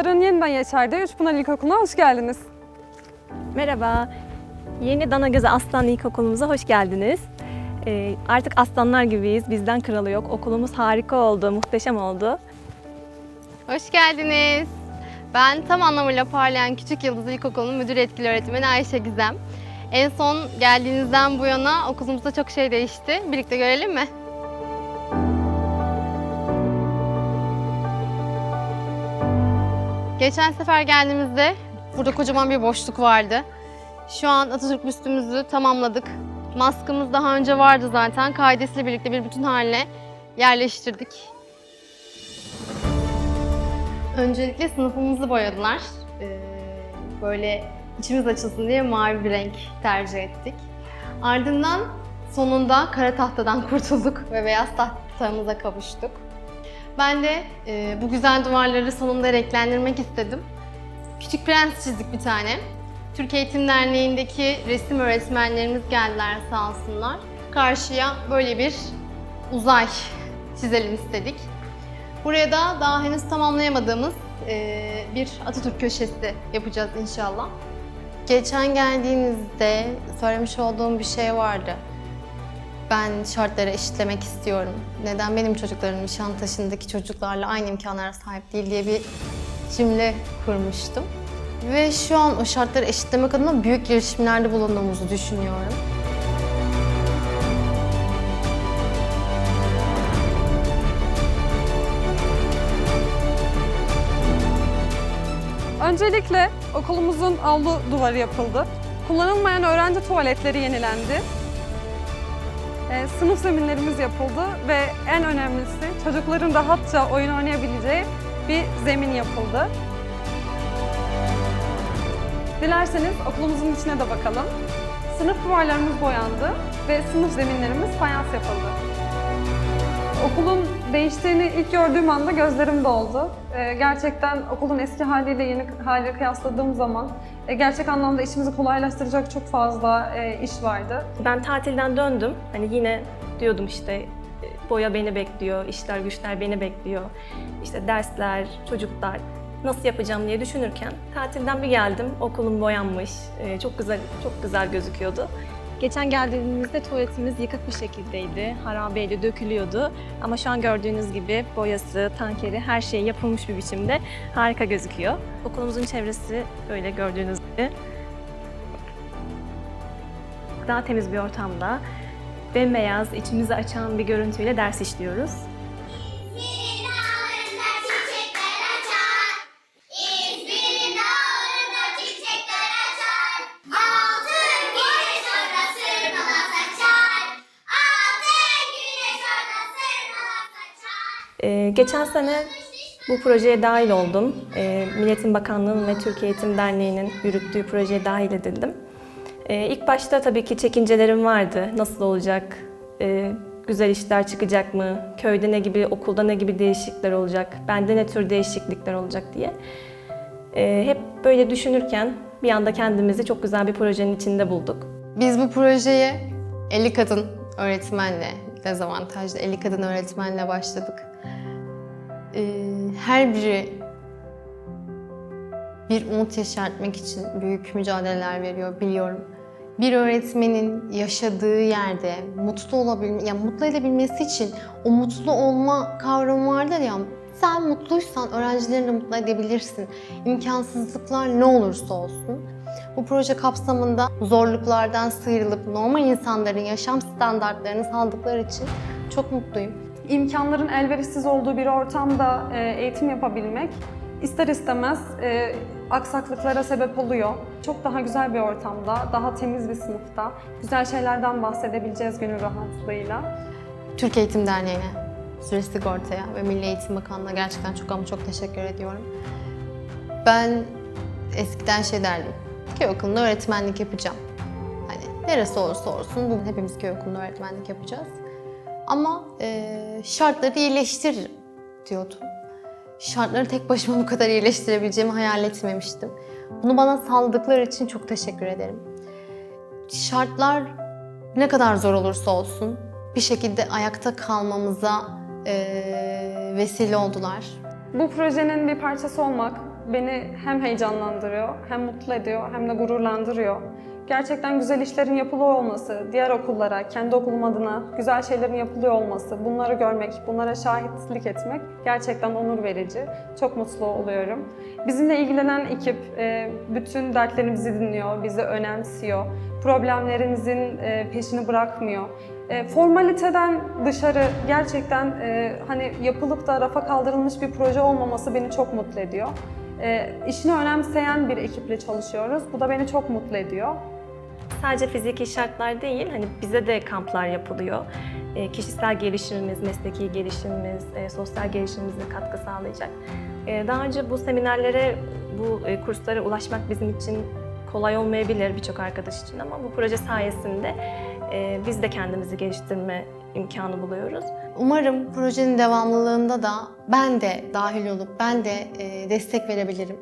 Çocukların yeniden yeşerdiği Üçpınar İlkokulu'na hoş geldiniz. Merhaba. Yeni Danagözü Aslan İlkokulumuza hoş geldiniz. Ee, artık aslanlar gibiyiz. Bizden kralı yok. Okulumuz harika oldu, muhteşem oldu. Hoş geldiniz. Ben tam anlamıyla parlayan Küçük Yıldız İlkokulu'nun müdür etkili öğretmeni Ayşe Gizem. En son geldiğinizden bu yana okulumuzda çok şey değişti. Birlikte görelim mi? Geçen sefer geldiğimizde burada kocaman bir boşluk vardı. Şu an Atatürk büstümüzü tamamladık. Maskımız daha önce vardı zaten. Kaidesiyle birlikte bir bütün haline yerleştirdik. Öncelikle sınıfımızı boyadılar. Ee, böyle içimiz açılsın diye mavi bir renk tercih ettik. Ardından sonunda kara tahtadan kurtulduk ve beyaz tahtamıza kavuştuk. Ben de e, bu güzel duvarları sonunda renklendirmek istedim. Küçük Prens çizdik bir tane. Türk Eğitim Derneği'ndeki resim öğretmenlerimiz geldiler sağ olsunlar. Karşıya böyle bir uzay çizelim istedik. Buraya da daha henüz tamamlayamadığımız eee, bir Atatürk köşesi yapacağız inşallah. Geçen geldiğinizde söylemiş olduğum bir şey vardı. Ben şartları eşitlemek istiyorum. Neden benim çocuklarım Nişantaşı'ndaki çocuklarla aynı imkanlara sahip değil diye bir cümle kurmuştum. Ve şu an o şartları eşitlemek adına büyük girişimlerde bulunduğumuzu düşünüyorum. Öncelikle okulumuzun avlu duvarı yapıldı. Kullanılmayan öğrenci tuvaletleri yenilendi. Ee, sınıf zeminlerimiz yapıldı ve en önemlisi çocukların rahatça oyun oynayabileceği bir zemin yapıldı. Dilerseniz okulumuzun içine de bakalım. Sınıf duvarlarımız boyandı ve sınıf zeminlerimiz fayans yapıldı. Okulun değiştiğini ilk gördüğüm anda gözlerim doldu. Ee, gerçekten okulun eski haliyle yeni hali kıyasladığım zaman e, gerçek anlamda işimizi kolaylaştıracak çok fazla e, iş vardı. Ben tatilden döndüm. Hani yine diyordum işte e, boya beni bekliyor, işler güçler beni bekliyor. İşte dersler, çocuklar nasıl yapacağım diye düşünürken tatilden bir geldim. Okulum boyanmış. e, Çok güzel çok güzel gözüküyordu. Geçen geldiğimizde tuvaletimiz yıkık bir şekildeydi. Harabeydi, dökülüyordu. Ama şu an gördüğünüz gibi boyası, tankeri, her şey yapılmış bir biçimde harika gözüküyor. Okulumuzun çevresi böyle gördüğünüz gibi. Daha temiz bir ortamda bembeyaz, içimizi açan bir görüntüyle ders işliyoruz. Ee, geçen sene bu projeye dahil oldum. Ee, Milletin Bakanlığı'nın ve Türkiye Eğitim Derneği'nin yürüttüğü projeye dahil edildim. Ee, ilk başta tabii ki çekincelerim vardı. Nasıl olacak? Ee, güzel işler çıkacak mı? Köyde ne gibi, okulda ne gibi değişiklikler olacak? Bende ne tür değişiklikler olacak diye. Ee, hep böyle düşünürken bir anda kendimizi çok güzel bir projenin içinde bulduk. Biz bu projeye 50 kadın öğretmenle, dezavantajlı 50 kadın öğretmenle başladık. Ee, her biri bir umut yeşertmek için büyük mücadeleler veriyor biliyorum. Bir öğretmenin yaşadığı yerde mutlu olabilme, ya mutlu edebilmesi için o mutlu olma kavramı vardır ya. Sen mutluysan öğrencilerini de mutlu edebilirsin. İmkansızlıklar ne olursa olsun. Bu proje kapsamında zorluklardan sıyrılıp normal insanların yaşam standartlarını sağladıkları için çok mutluyum. İmkanların elverişsiz olduğu bir ortamda e, eğitim yapabilmek ister istemez e, aksaklıklara sebep oluyor. Çok daha güzel bir ortamda, daha temiz bir sınıfta güzel şeylerden bahsedebileceğiz gönül rahatlığıyla. Türk Eğitim Derneği'ne, Süre Sigorta'ya ve Milli Eğitim Bakanlığı'na gerçekten çok ama çok teşekkür ediyorum. Ben eskiden şey derdim, köy okulunda öğretmenlik yapacağım. Hani neresi olursa olsun hepimiz köy okulunda öğretmenlik yapacağız. Ama eee, şartları iyileştir diyordum. Şartları tek başıma bu kadar iyileştirebileceğimi hayal etmemiştim. Bunu bana sağladıkları için çok teşekkür ederim. Şartlar ne kadar zor olursa olsun bir şekilde ayakta kalmamıza eee, vesile oldular. Bu projenin bir parçası olmak beni hem heyecanlandırıyor, hem mutlu ediyor, hem de gururlandırıyor. Gerçekten güzel işlerin yapılıyor olması, diğer okullara, kendi okulum adına güzel şeylerin yapılıyor olması, bunları görmek, bunlara şahitlik etmek gerçekten onur verici. Çok mutlu oluyorum. Bizimle ilgilenen ekip e, bütün dertlerimizi dinliyor, bizi önemsiyor. Problemlerimizin e, peşini bırakmıyor. E, Formaliteden dışarı gerçekten hani yapılıp da rafa kaldırılmış bir proje olmaması beni çok mutlu ediyor. E, işini önemseyen bir ekiple çalışıyoruz. Bu da beni çok mutlu ediyor. Sadece fiziki şartlar değil, hani bize de kamplar yapılıyor. E, kişisel gelişimimiz, mesleki gelişimimiz, e, sosyal gelişimimize katkı sağlayacak. E, daha önce bu seminerlere, bu e, kurslara ulaşmak bizim için kolay olmayabilir birçok arkadaş için ama bu proje sayesinde e, biz de kendimizi geliştirme imkanı buluyoruz. Umarım projenin devamlılığında da ben de dahil olup ben de e, destek verebilirim.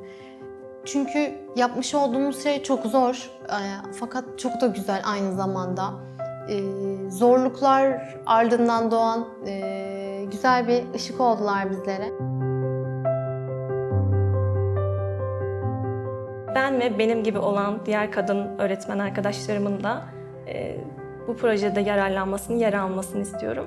Çünkü yapmış olduğumuz şey çok zor e, fakat çok da güzel aynı zamanda. E, zorluklar ardından doğan e, güzel bir ışık oldular bizlere. Ben ve benim gibi olan diğer kadın öğretmen arkadaşlarımın da bu projede yararlanmasını, yer almasını istiyorum.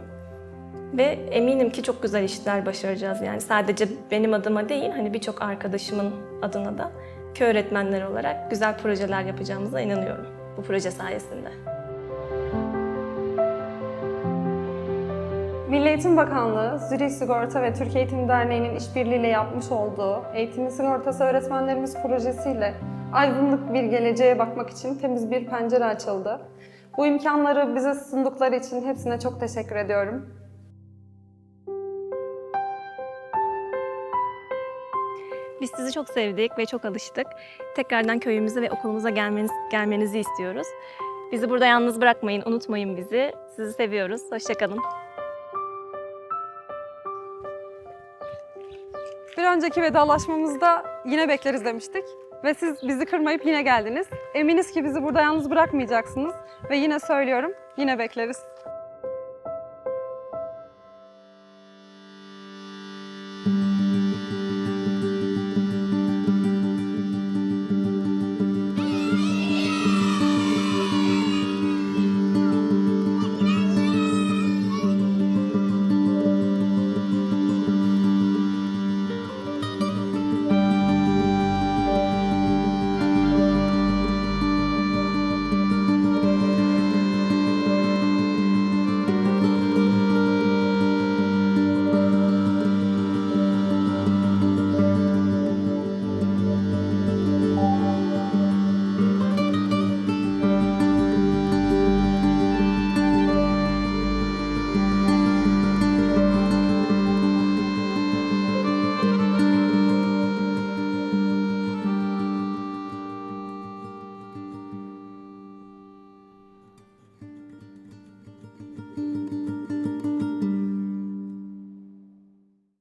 Ve eminim ki çok güzel işler başaracağız. Yani sadece benim adıma değil, hani birçok arkadaşımın adına da köy öğretmenleri olarak güzel projeler yapacağımıza inanıyorum bu proje sayesinde. Milli Eğitim Bakanlığı, Zürih Sigorta ve Türkiye Eğitim Derneği'nin işbirliğiyle yapmış olduğu Eğitim Sigortası Öğretmenlerimiz projesiyle aydınlık bir geleceğe bakmak için temiz bir pencere açıldı. Bu imkanları bize sundukları için hepsine çok teşekkür ediyorum. Biz sizi çok sevdik ve çok alıştık. Tekrardan köyümüze ve okulumuza gelmeniz, gelmenizi istiyoruz. Bizi burada yalnız bırakmayın, unutmayın bizi. Sizi seviyoruz. Hoşçakalın. Bir önceki vedalaşmamızda yine bekleriz demiştik. Ve siz bizi kırmayıp yine geldiniz. Eminiz ki bizi burada yalnız bırakmayacaksınız. Ve yine söylüyorum, yine bekleriz.